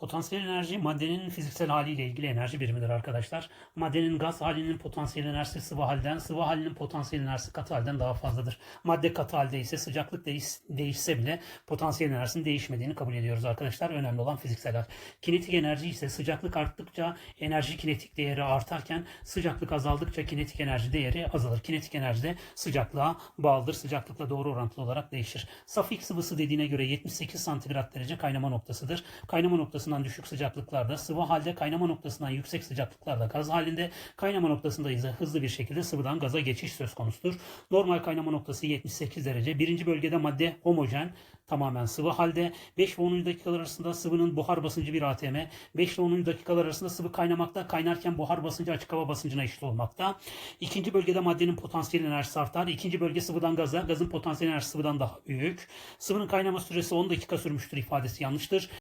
Potansiyel enerji maddenin fiziksel haliyle ilgili enerji birimidir arkadaşlar. Maddenin gaz halinin potansiyel enerjisi sıvı halden, sıvı halinin potansiyel enerjisi katı halden daha fazladır. Madde katı halde ise sıcaklık değiş- değişse bile potansiyel enerjisinin değişmediğini kabul ediyoruz arkadaşlar. Önemli olan fiziksel hal. Kinetik enerji ise sıcaklık arttıkça enerji kinetik değeri artarken sıcaklık azaldıkça kinetik enerji değeri azalır. Kinetik enerji de sıcaklığa bağlıdır. Sıcaklıkla doğru orantılı olarak değişir. Saf X sıvısı dediğine göre 78 santigrat derece kaynama noktasıdır. Kaynama noktasından düşük sıcaklıklarda, sıvı halde kaynama noktasından yüksek sıcaklıklarda gaz halinde, kaynama noktasında ise hızlı bir şekilde sıvıdan gaza geçiş söz konusudur. Normal kaynama noktası 78 derece. Birinci bölgede madde homojen, tamamen sıvı halde. 5 ve 10. dakikalar arasında sıvının buhar basıncı 1 atm. 5 ile 10. dakikalar arasında sıvı kaynamakta, kaynarken buhar basıncı açık hava basıncına eşit olmakta. İkinci bölgede maddenin potansiyel enerjisi artar. İkinci bölge sıvıdan gaza, gazın potansiyel enerjisi sıvıdan daha büyük. Sıvının kaynama süresi 10 dakika sürmüştür ifadesi yanlıştır.